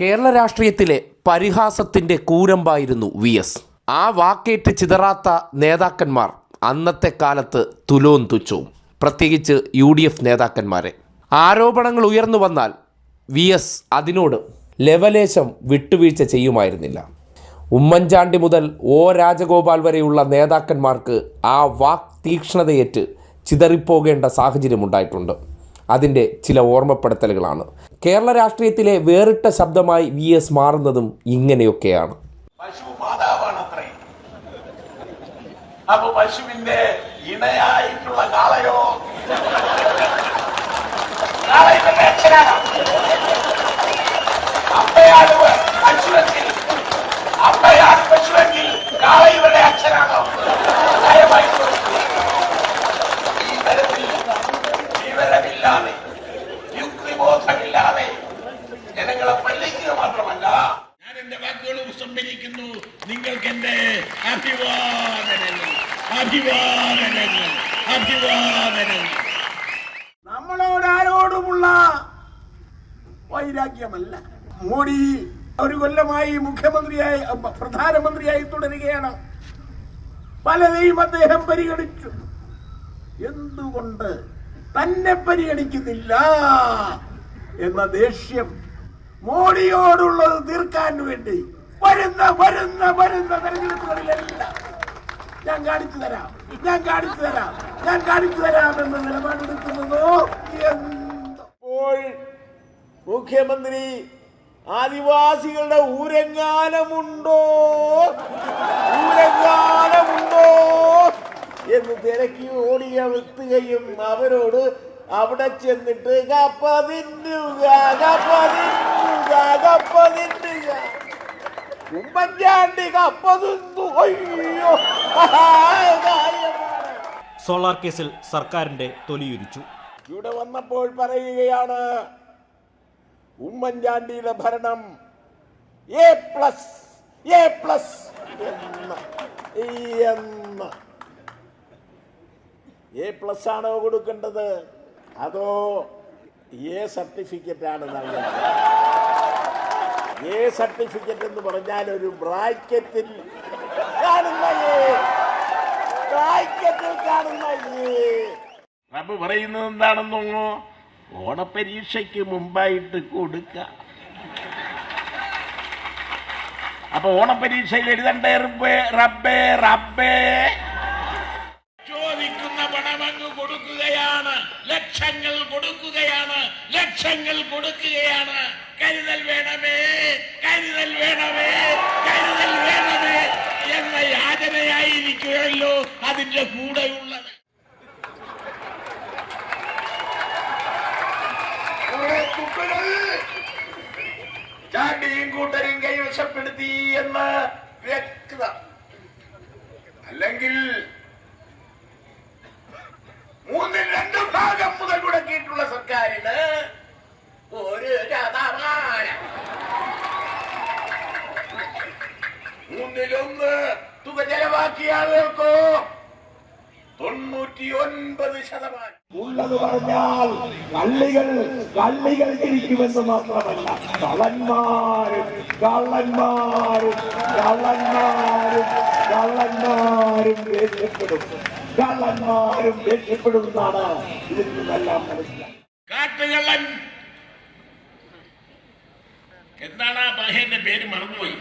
കേരള രാഷ്ട്രീയത്തിലെ പരിഹാസത്തിന്റെ കൂരമ്പായിരുന്നു V S. ആ വാക്കേറ്റ് ചിതറാത്ത നേതാക്കന്മാർ അന്നത്തെ കാലത്ത് തുലോം തുച്ഛവും. പ്രത്യേകിച്ച് യു ഡി എഫ് നേതാക്കന്മാരെ. ആരോപണങ്ങൾ ഉയർന്നു വന്നാൽ വി എസ് അതിനോട് ലവലേശം വിട്ടുവീഴ്ച ചെയ്യുമായിരുന്നില്ല. ഉമ്മൻചാണ്ടി മുതൽ ഒ രാജഗോപാൽ വരെയുള്ള നേതാക്കന്മാർക്ക് ആ വാക് തീക്ഷ്ണതയേറ്റ് ചിതറിപ്പോകേണ്ട സാഹചര്യമുണ്ടായിട്ടുണ്ട്. അതിന്റെ ചില ഓർമ്മപ്പെടുത്തലുകളാണ്. കേരള രാഷ്ട്രീയത്തിലെ വേറിട്ട ശബ്ദമായി വി എസ് മാറുന്നതും ഇങ്ങനെയൊക്കെയാണ്. പശു മാതാവാണത്രേ അപ്പൊ പശുവിന്റെ ഇണയായിട്ടുള്ള കാളയോ? അമ്മയാണ് പശുവെങ്കിൽ. അമ്മയാണ് പശുവെങ്കിൽ കാള ഇവരുടെ അച്ഛനാണോ. വാക്കുകൾ സംഭരിക്കുന്നു നിങ്ങൾക്ക് എന്റെ അഭിവാദനങ്ങൾ അഭിവാദനങ്ങൾ അഭിവാദനങ്ങൾ. നമ്മളോട് ആരോടുമുള്ള വൈരാഗ്യമല്ല. മോഡി ഒരു കൊല്ലമായി മുഖ്യമന്ത്രിയായി പ്രധാനമന്ത്രിയായി തുടരുകയാണ്. പലരെയും അദ്ദേഹം പരിഗണിച്ചു. എന്തുകൊണ്ട് തന്നെ പരിഗണിക്കുന്നില്ല എന്ന ദേഷ്യം മോഡിയോടുള്ളത് തീർക്കാൻ വേണ്ടി വരുന്ന വരുന്ന വരുന്ന തെരഞ്ഞെടുപ്പുകളിലെല്ലാം ഞാൻ കാണിച്ചു തരാം. ഞാൻ കാണിച്ചു തരാം. ഞാൻ കാണിച്ചു തരാം എന്ന നിലപാടെടുക്കുന്നതോ എന്തോ? മുഖ്യമന്ത്രി ആദിവാസികളുടെ ഊരങ്ങാനമുണ്ടോ ഊരങ്ങാനമുണ്ടോ എന്ന് തിരക്കി ഓടിയ എത്തുകയും അവരോട് അവിടെ ചെന്നിട്ട് കപ്പ തിന്നുക കപ്പ അയ്യോ സോളാർ കേസിൽ സർക്കാരിന്റെ തൊലിയുരിച്ചു. ഇവിടെ വന്നപ്പോൾ പറയുകയാണ് ഉമ്മൻചാണ്ടിയുടെ ഭരണം എ പ്ലസ് എ പ്ലസ് എന്ന്. എ പ്ലസ് ആണോ കൊടുക്കേണ്ടത്? അതോ എ സർട്ടിഫിക്കറ്റ് ആണ് നൽകേണ്ടത്? എ സർട്ടിഫിക്കറ്റ് എന്ന് പറഞ്ഞാൽ ഒരു ബ്രാക്കറ്റിൽ കാണുന്ന ബ്രാക്കറ്റിൽ കാണുന്ന റബ്ബ് പറയുന്നത് എന്താണെന്നോ ഓണപരീക്ഷയ്ക്ക് മുമ്പായിട്ട് കൊടുക്ക. അപ്പൊ ഓണപരീക്ഷയിൽ എഴുതണ്ടേ റബ്ബേ? റബ്ബേ റബ്ബേ. ചോദിക്കുന്ന പണമങ്ങ് കൊടുക്കുകയാണ്. ലക്ഷങ്ങൾ കൊടുക്കുകയാണ്. ലക്ഷങ്ങൾ കൊടുക്കുകയാണ്. കരുതൽ വേണമേ കരുതൽ വേണമേ കരുതൽ വേണമേ എന്ന യാചനയായിരിക്കുമല്ലോ അതിന്റെ കൂടെയുള്ളത്. ചാണ്ടിയും കൂട്ടരും കൈവശപ്പെടുത്തി എന്ന് വ്യക്തത. അല്ലെങ്കിൽ മൂന്നിൽ ചെലവാക്കിയ ആളുകൾക്കോ തൊണ്ണൂറ്റി ഒൻപത് ശതമാനം. ഉള്ളത് പറഞ്ഞാൽ കള്ളികൾ കള്ളികൾ ജനിക്കുമെന്ന് മാത്രമല്ല കള്ളന്മാരും കള്ളന്മാരും കള്ളന്മാരും കള്ളന്മാരും ദേഷ്യപ്പെടും കള്ളന്മാരും ദേഷ്യപ്പെടും എന്നാണ് ഇതിൽ നിന്നെല്ലാം മനസ്സിലാക്കുന്നത് കാട്ടുകള്ളൻ. എന്താണ് ആ പഹേന്റെ പേര് മറന്നുപോയി?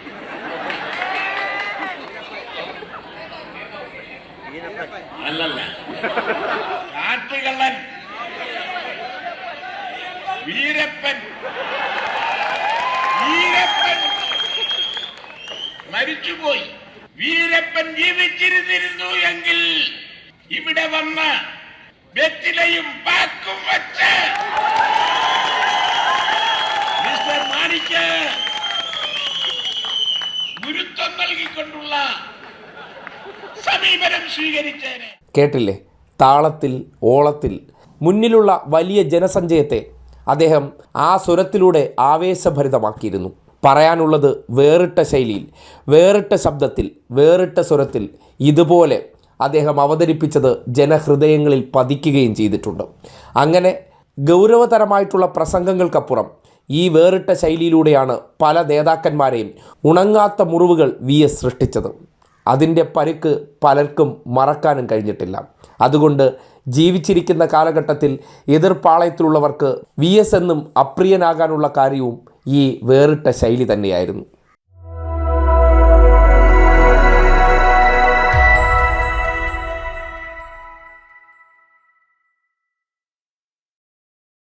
അല്ലല്ല. കാട്ടുകള്ളൻ. വീരപ്പൻ. വീരപ്പൻ. മരിച്ചുപോയി. വീരപ്പൻ ജീവിച്ചിരുന്നിരുന്നു എങ്കിൽ ഇവിടെ വന്ന് വെറ്റിലയും പാക്കും വച്ച് സമീപനം സ്വീകരിച്ചേനെ. കേട്ടില്ലേ? താളത്തിൽ ഓളത്തിൽ. മുന്നിലുള്ള വലിയ ജനസഞ്ചയത്തെ അദ്ദേഹം ആ സ്വരത്തിലൂടെ ആവേശഭരിതമാക്കിയിരുന്നു. പറയാനുള്ളത് വേറിട്ട ശൈലിയിൽ വേറിട്ട ശബ്ദത്തിൽ വേറിട്ട സ്വരത്തിൽ ഇതുപോലെ അദ്ദേഹം അവതരിപ്പിച്ചത് ജനഹൃദയങ്ങളിൽ പതിക്കുകയും ചെയ്തിട്ടുണ്ട്. അങ്ങനെ ഗൗരവതരമായിട്ടുള്ള പ്രസംഗങ്ങൾക്കപ്പുറം ഈ വേറിട്ട ശൈലിയിലൂടെയാണ് പല നേതാക്കന്മാരെയും ഉണങ്ങാത്ത മുറിവുകൾ വി എസ് സൃഷ്ടിച്ചത്. അതിന്റെ പരുക്ക് പലർക്കും മറക്കാനും കഴിഞ്ഞിട്ടില്ല. അതുകൊണ്ട് ജീവിച്ചിരിക്കുന്ന കാലഘട്ടത്തിൽ എതിർപ്പാളയത്തിലുള്ളവർക്ക് വി എസ് എന്നും അപ്രിയനാകാനുള്ള കാര്യവും ഈ വേറിട്ട ശൈലി തന്നെയായിരുന്നു.